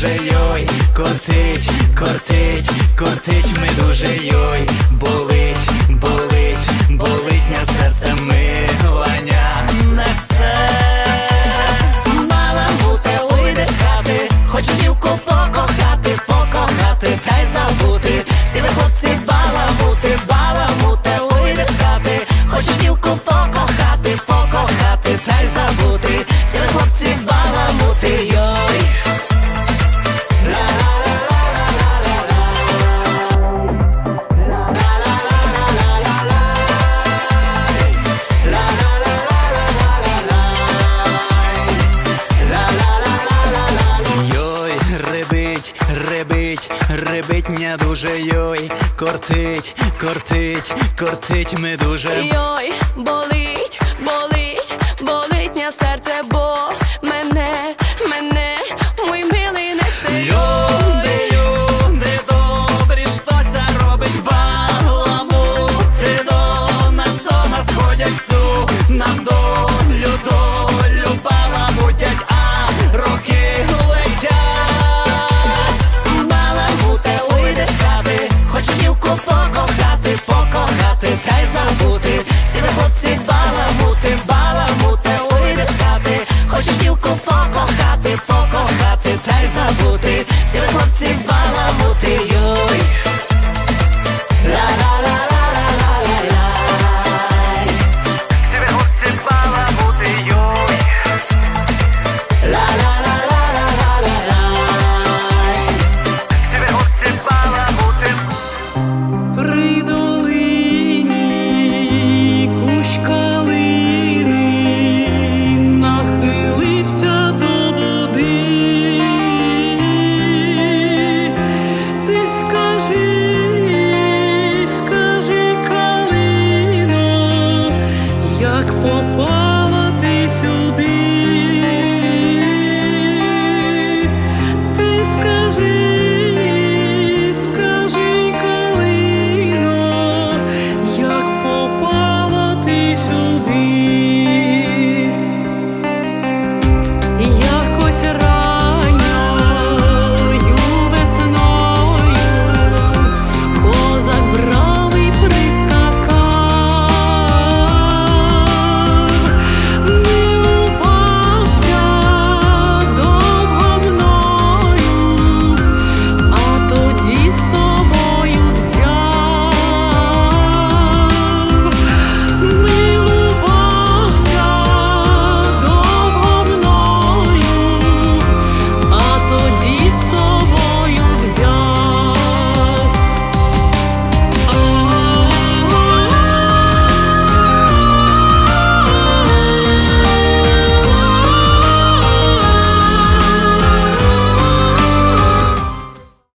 дуже йой, кортить, кортить, кортить, ми дуже йой, болить, болить, болить на серце ми. Ребить, ребить, не дуже йой, кортить, кортить, кортить ми дуже. Йой, болить, болить, болить, ня серце болить. piłku, foko, chaty, foko, chaty. як попала ти сюди, ти скажи, скажи калино, як попала ти сюди.